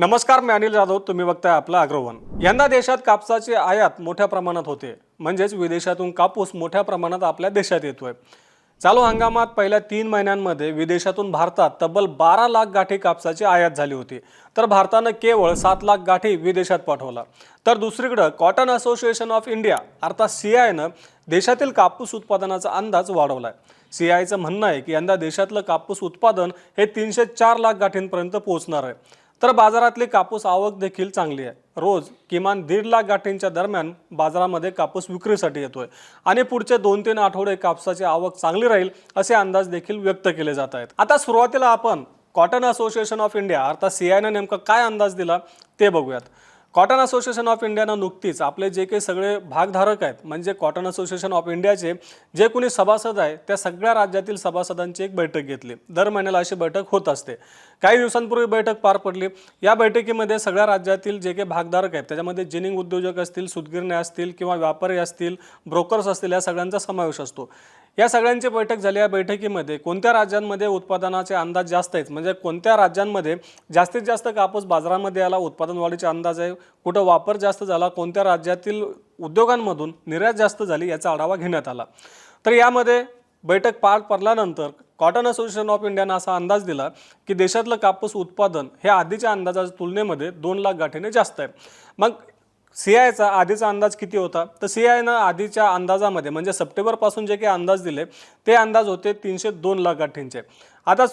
नमस्कार मी अनिल जाधव. तुम्ही बघताय आपलं अग्रवन. यंदा देशात कापसाची आयात मोठ्या प्रमाणात होते. म्हणजेच विदेशातून कापूस मोठ्या प्रमाणात आपल्या देशात येतोय. चालू हंगामात पहिल्या तीन महिन्यांमध्ये विदेशातून भारतात तब्बल बारा लाख गाठी कापसाची आयात झाली होती. तर भारतानं केवळ सात लाख गाठी विदेशात पाठवला. तर दुसरीकडं कॉटन असोसिएशन ऑफ इंडिया अर्थात सी आयनं देशातील कापूस उत्पादनाचा अंदाज वाढवलाय. सी आयचं म्हणणं आहे की यंदा देशातलं कापूस उत्पादन हे तीनशे चार लाख गाठींपर्यंत पोहोचणार आहे. तर बाजारातली कापूस आवक देखील चांगली आहे. रोज किमान दीड लाख गाठींच्या दरम्यान बाजारामध्ये कापूस विक्रीसाठी येतोय. आणि पुढचे दोन तीन आठवडे कापसाची आवक चांगली राहील असे अंदाज देखील व्यक्त केले जात आहेत. आता सुरुवातीला आपण कॉटन असोसिएशन ऑफ इंडिया अर्थात सी आयनं नेमका काय अंदाज दिला ते बघूयात. कॉटन असोसिएशन ऑफ इंडियानं नुकतीच आपले जे काही सगळे भागधारक आहेत म्हणजे कॉटन असोसिएशन ऑफ इंडियाचे जे कोणी सभासद आहे त्या सगळ्या राज्यातील सभासदांची एक बैठक घेतली. दर महिन्याला अशी बैठक होत असते. काही दिवसांपूर्वी बैठक पार पडली. या बैठकीमध्ये सगळ्या राज्यातील जे काही भागधारक आहेत त्याच्यामध्ये जिनिंग उद्योजक असतील सुतगिरण्या असतील किंवा व्यापारी असतील ब्रोकर्स असतील या सगळ्यांचा समावेश असतो. या सगळ्यांची बैठक झाली. या बैठकीमध्ये कोणत्या राज्यांमध्ये उत्पादनाचे अंदाज जास्त आहेत? म्हणजे कोणत्या राज्यांमध्ये जास्तीत जास्त कापूस बाजारामध्ये आला उत्पादन वाढीचे अंदाज आहे? कुठं वापर जास्त झाला? कोणत्या राज्यातील उद्योगांमधून निर्यात जास्त झाली याचा आढावा घेण्यात आला. तर यामध्ये बैठक पार पडल्यानंतर कॉटन असोसिएशन ऑफ इंडियानं असा अंदाज दिला की देशातलं कापूस उत्पादन हे आधीच्या अंदाजाच्या तुलनेमध्ये दोन लाख गाठीने जास्त आहे. मग सी आयचा आधीचा अंदाज किती होता? तर सी आयनं आधीच्या अंदाजामध्ये म्हणजे सप्टेंबरपासून जे काही अंदाज दिले ते अंदाज होते तीनशे दोन लाख गाठींचे. आता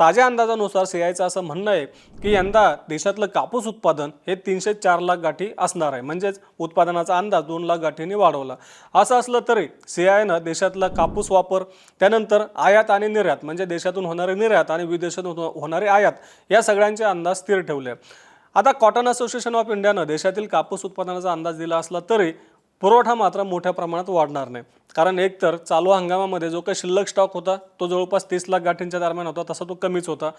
ताज्या अंदाजानुसार सी आयचं असं म्हणणं आहे की यंदा देशातलं कापूस उत्पादन हे तीनशे चार लाख गाठी असणार आहे. म्हणजेच उत्पादनाचा अंदाज दोन लाख गाठींनी वाढवला. असं असलं तरी सी आयनं देशातला कापूस वापर त्यानंतर आयात आणि निर्यात म्हणजे देशातून होणारे निर्यात आणि विदेशातून होणारे आयात या सगळ्यांचे अंदाज स्थिर ठेवले. आता कॉटन असोसिएशन ऑफ इंडियानं देशातील कापूस उत्पादनाचा अंदाज दिला असला तरी पुरवठा मात्र मोठ्या प्रमाणात वाढणार नाही. कारण एकतर चालू हंगामामध्ये जो काही शिल्लक स्टॉक होता तो जवळपास तीस लाख गाठींच्या दरम्यान होता तसा तो कमीच होता.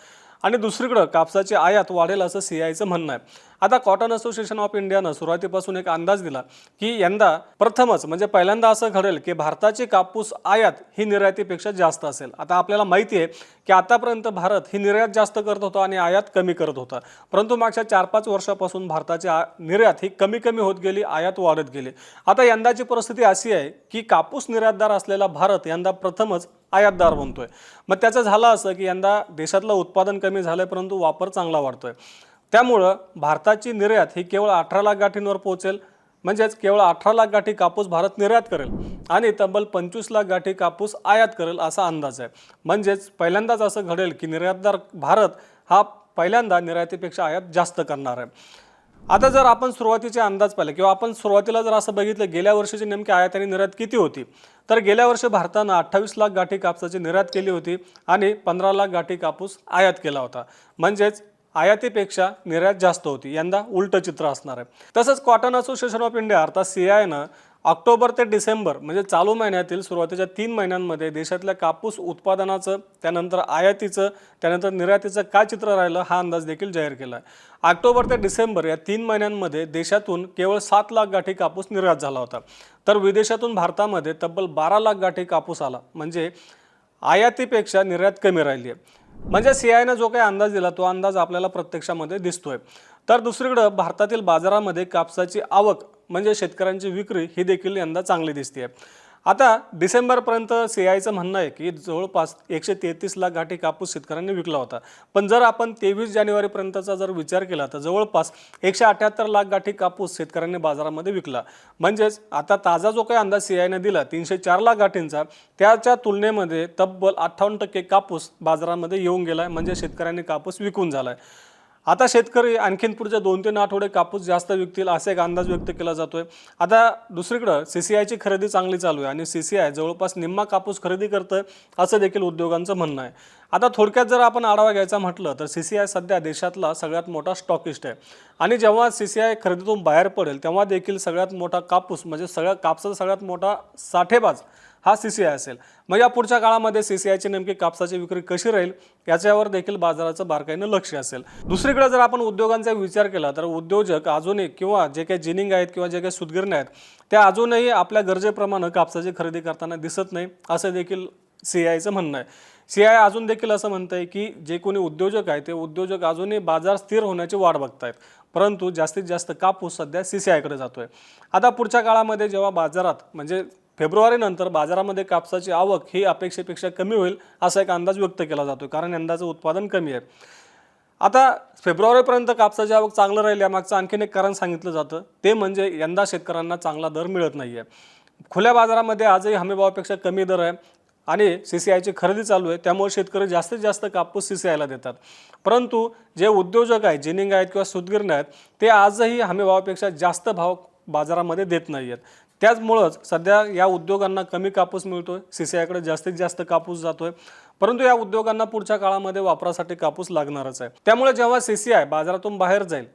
आणि दुसरीकडं कापसाची आयात वाढेल असं सी आयचं म्हणणं आहे. आता कॉटन असोसिएशन ऑफ इंडियानं सुरुवातीपासून एक अंदाज दिला की यंदा प्रथमच म्हणजे पहिल्यांदा असं घडेल की भारताची कापूस आयात ही निर्यातीपेक्षा जास्त असेल. आता आपल्याला माहिती आहे की आतापर्यंत भारत ही निर्यात जास्त करत होता आणि आयात कमी करत होता. परंतु मागच्या चार पाच वर्षापासून भारताची आ- निर्यात ही कमी कमी होत गेली आयात वाढत गेली. आता यंदाची परिस्थिती अशी आहे की कापूस निर्यातदार असलेला भारत यंदा प्रथमच आयातदार बनतोय. मग त्याचं झालं असं की यंदा देशातलं उत्पादन कमी झालंय परंतु वापर चांगला वाढतोय. त्यामुळं भारताची निर्यात ही केवळ अठरा लाख गाठींवर पोहोचेल म्हणजेच केवळ अठरा लाख गाठी कापूस भारत निर्यात करेल आणि तब्बल पंचवीस लाख गाठी कापूस आयात करेल असा अंदाज आहे. म्हणजेच पहिल्यांदाच असं घडेल की निर्यातदार भारत हा पहिल्यांदा निर्यातीपेक्षा आयात जास्त करणार आहे. आता जर आपण सुरुवातीचे अंदाज पाहिले किंवा आपण सुरुवातीला जर असं बघितलं गेल्या वर्षीची नेमकी आयात आणि निर्यात किती होती? तर गेल्या वर्षी भारतानं अठ्ठावीस लाख गाठी कापसाची निर्यात केली होती आणि पंधरा लाख गाठी कापूस आयात केला होता. म्हणजेच आयातीपेक्षा निर्यात जास्त होती. यंदा उलटं चित्र असणार आहे. तसंच कॉटन असोसिएशन ऑफ इंडिया अर्थात सी आयनं ऑक्टोबर ते डिसेंबर म्हणजे चालू महिन्यातील सुरुवातीच्या तीन महिन्यांमध्ये देशातल्या कापूस उत्पादनाचं त्यानंतर आयातीचं त्यानंतर निर्यातीचं काय चित्र राहिलं हा अंदाज देखील जाहीर केला आहे ऑक्टोबर ते डिसेंबर या तीन महिन्यांमध्ये देशातून केवळ सात लाख गाठी कापूस निर्यात झाला होता. तर विदेशातून भारतामध्ये तब्बल बारा लाख गाठी कापूस आला. म्हणजे आयातीपेक्षा निर्यात कमी राहिली आहे म्हणजे सी आयनं जो काही अंदाज दिला तो अंदाज आपल्याला प्रत्यक्षामध्ये दिसतोय. तर दुसरीकडं भारतातील बाजारामध्ये कापसाची आवक म्हणजे शेतकऱ्यांची विक्री ही देखील यंदा चांगली दिसते आहे आता डिसेंबरपर्यंत सी आयचं म्हणणं आहे की जवळपास एकशे तेहतीस लाख गाठी कापूस शेतकऱ्यांनी विकला होता. पण जर आपण तेवीस जानेवारीपर्यंतचा जर विचार केला तर जवळपास एकशे अठ्याहत्तर लाख गाठी कापूस शेतकऱ्यांनी बाजारामध्ये विकला. म्हणजेच आता ताजा जो काही अंदाज सी आयने दिला तीनशे चार लाख गाठींचा त्याच्या तुलनेमध्ये तब्बल अठ्ठावन्न टक्के कापूस बाजारामध्ये येऊन गेला आहे म्हणजे शेतकऱ्यांनी कापूस विकून झाला आहे आता शेतकरी आणखीन पुढच्या दोन तीन आठवडे कापूस जास्त विकतील असा एक अंदाज व्यक्त केला जातोय. आता दुसरीकडं सी सी आयची खरेदी चांगली चालू आहे आणि सी सी आय जवळपास निम्मा कापूस खरेदी करतं असं देखील उद्योगांचं म्हणणं आहे. आता थोडक्यात जर आपण आढावा घ्यायचा म्हटलं तर सी सी आय सध्या देशातला सगळ्यात मोठा स्टॉकिस्ट आहे. आणि जेव्हा सी सी आय खरेदीतून बाहेर पडेल तेव्हा देखील सगळ्यात मोठा कापूस म्हणजे सगळ्या कापसाचा सगळ्यात मोठा साठेबाज हा सी सी आय असेल. मग या पुढच्या काळामध्ये सी सी आयची नेमकी कापसाची विक्री कशी राहील याच्यावर देखील बाजाराचं बारकाईनं लक्ष असेल. दुसरीकडे जर आपण उद्योगांचा विचार केला तर उद्योजक अजूनही किंवा जे काही जिनिंग आहेत किंवा जे काही सुदगिरण्या आहेत त्या अजूनही आपल्या गरजेप्रमाणे कापसाची खरेदी करताना दिसत नाही असं देखील सी आयचं म्हणणं आहे. सी आय अजून देखील असं म्हणतंय की जे कोणी उद्योजक आहे ते उद्योजक अजूनही बाजार स्थिर होण्याची वाट बघतायत. परंतु जास्तीत जास्त कापूस सध्या सी सी आयकडे जातो आहे आता पुढच्या काळामध्ये जेव्हा बाजारात म्हणजे फेब्रुवारीनंतर बाजारामध्ये कापसाची आवक ही अपेक्षेपेक्षा कमी होईल असा एक अंदाज व्यक्त केला जातो कारण यंदाचं उत्पादन कमी आहे. आता फेब्रुवारीपर्यंत कापसाची आवक चांगलं राहील यामागचं आणखीन एक कारण सांगितलं जातं ते म्हणजे यंदा शेतकऱ्यांना चांगला दर मिळत नाही आहे खुल्या बाजारामध्ये आजही हमीभावापेक्षा कमी दर आहे आणि सी सी आयची खरेदी चालू आहे त्यामुळे शेतकरी जास्तीत जास्त कापूस सी सी आयला देतात. परंतु जे उद्योजक आहेत जिनिंग आहेत किंवा सुदगिरणे आहेत ते आजही हमीभावापेक्षा जास्त भाव बाजारामध्ये देत नाही आहेत त्याचमुळंच सध्या या उद्योगांना कमी कापूस मिळतोय सी सी आयकडे जास्तीत जास्त कापूस जातोय. परंतु या उद्योगांना पुढच्या काळामध्ये वापरासाठी कापूस लागणारच आहे. त्यामुळे जेव्हा सी सी आय बाजारातून बाहेर जाईल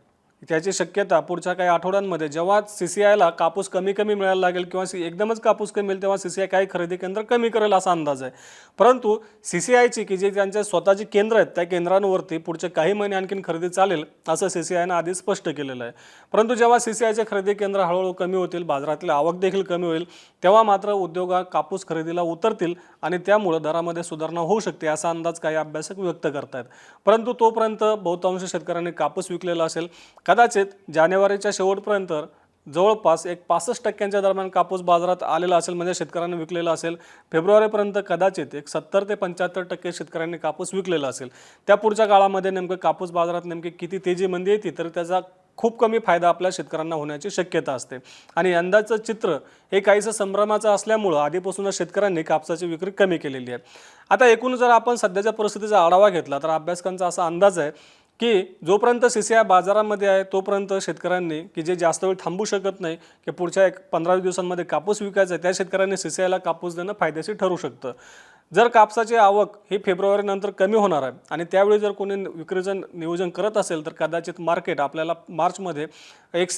त्याची शक्यता पुढच्या काही आठवड्यांमध्ये. जेव्हा सी सी आयला कापूस कमी कमी मिळायला लागेल किंवा सी एकदमच कापूस कमी मिळेल तेव्हा सी सी आय काही खरेदी केंद्र कमी करेल असा अंदाज आहे. परंतु सी सी आयची की जे त्यांचे स्वतःची केंद्र आहेत त्या केंद्रांवरती पुढचे काही महिने आणखीन खरेदी चालेल असं सी सी आयनं आधीच स्पष्ट केलेलं आहे. परंतु जेव्हा सी सी आयचे खरेदी केंद्र हळूहळू कमी होतील बाजारातली आवक देखील कमी होईल तेव्हा मात्र उद्योगा कापूस खरेदीला उतरतील आणि त्यामुळं दरामध्ये सुधारणा होऊ शकते असा अंदाज काही अभ्यासक व्यक्त करतायत. परंतु तोपर्यंत बहुतांश शेतकऱ्यांनी कापूस विकलेला असेल. कदाचित जानेवारीच्या शेवटपर्यंत जवळपास एक पासष्ट टक्क्यांच्या दरम्यान कापूस बाजारात आलेला असेल म्हणजे शेतकऱ्यांनी विकलेला असेल. फेब्रुवारीपर्यंत कदाचित एक सत्तर ते पंच्याहत्तर टक्के शेतकऱ्यांनी कापूस विकलेला असेल. त्या पुढच्या काळामध्ये नेमकं कापूस बाजारात नेमकी किती तेजी मंदी येते तर त्याचा खूप कमी फायदा आपल्या शेतकऱ्यांना होण्याची शक्यता असते. आणि यंदाचं चित्र हे काहीसं संभ्रमाचं असल्यामुळं आधीपासूनच शेतकऱ्यांनी कापसाची विक्री कमी केलेली आहे. आता एकूण जर आपण सध्याच्या परिस्थितीचा आढावा घेतला तर अभ्यासकांचा असा अंदाज आहे की जोपर्यंत सी सी आय बाजारामध्ये आहे तोपर्यंत शेतकऱ्यांनी की जे जास्त वेळ थांबू शकत नाही की पुढच्या एक पंधरा दिवसांमध्ये कापूस विकायचा आहे त्या शेतकऱ्यांनी सी सी आयला कापूस देणं फायदेशीर ठरू शकतं. जर कापसाची आवक ही फेब्रुवारीनंतर कमी होणार आहे आणि त्यावेळी जर कोणी विक्रीचं नियोजन करत असेल तर कदाचित मार्केट आपल्याला मार्चमध्ये एक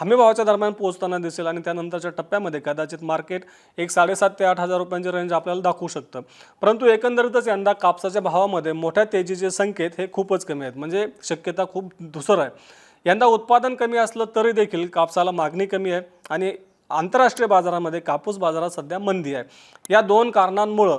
हमीभावाच्या दरम्यान पोहोचताना दिसेल आणि त्यानंतरच्या टप्प्यामध्ये कदाचित मार्केट एक साडेसात ते आठ हजार रुपयांची रेंज आपल्याला दाखवू शकतं. परंतु एकंदरीतच यंदा कापसाच्या भावामध्ये मोठ्या तेजीचे संकेत हे खूपच कमी आहेत. म्हणजे शक्यता खूप धुसर आहे. यंदा उत्पादन कमी असलं तरी देखील कापसाला मागणी कमी आहे आणि आंतरराष्ट्रीय बाजारामध्ये कापूस बाजारात सध्या मंदी आहे. या दोन कारणांमुळं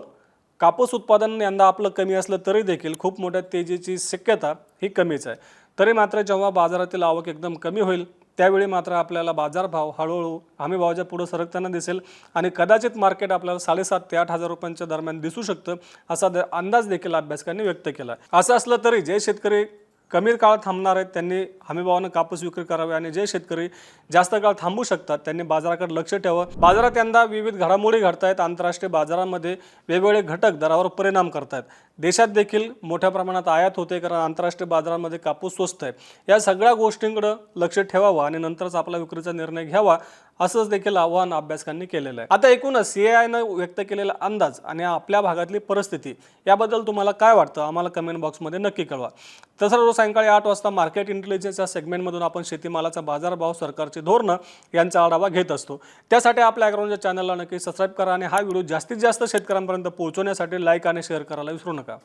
कापूस उत्पादन यंदा आपलं कमी असलं तरी देखील खूप मोठ्या तेजीची शक्यता ही कमीच आहे. तरी मात्र जेव्हा बाजारातील आवक एकदम कमी होईल त्यावेळी मात्र आपल्याला बाजारभाव हळूहळू हमी भावाच्या पुढे सरकताना दिसेल आणि कदाचित मार्केट आपल्याला साडेसात ते आठ हजार रुपयांच्या दरम्यान दिसू शकतं असा अंदाज देखील अभ्यासकांनी व्यक्त केला असं असलं तरी जे शेतकरी कमी काळ थांबणार आहेत त्यांनी हमीभावानं कापूस विक्री करावी आणि जे शेतकरी जास्त काळ थांबू शकतात त्यांनी बाजाराकडे लक्ष ठेवावं. बाजारात यंदा विविध घडामोडी घडतायत. आंतरराष्ट्रीय बाजारामध्ये वेगवेगळे घटक दरावर परिणाम करतायत. देशात देखील मोठ्या प्रमाणात आयात होते कारण आंतरराष्ट्रीय बाजारामध्ये कापूस स्वस्त आहे. या सगळ्या गोष्टींकडे लक्ष ठेवावं आणि नंतरच आपला विक्रीचा निर्णय घ्यावा असंच देखील आव्हान अभ्यासकांनी केलेलं आहे. आता एकूणच सी आयनं व्यक्त केलेला अंदाज आणि आपल्या भागातली परिस्थिती याबद्दल तुम्हाला काय वाटतं? आम्हाला कमेंट बॉक्समध्ये नक्की कळवा. तसं रोज सायंकाळी आठ वाजता मार्केट इंटेलिजन्सच्या सेगमेंटमधून आपण शेतीमालाचा बाजारभाव सरकारची धोरणं यांचा आढावा घेत असतो. त्यासाठी आपल्या अग्राउंडच्या चॅनलला नक्की सबस्क्राईब करा आणि हा व्हिडिओ जास्तीत जास्त शेतकऱ्यांपर्यंत पोहोचवण्यासाठी लाईक आणि शेअर करायला विसरू नका. Ciao.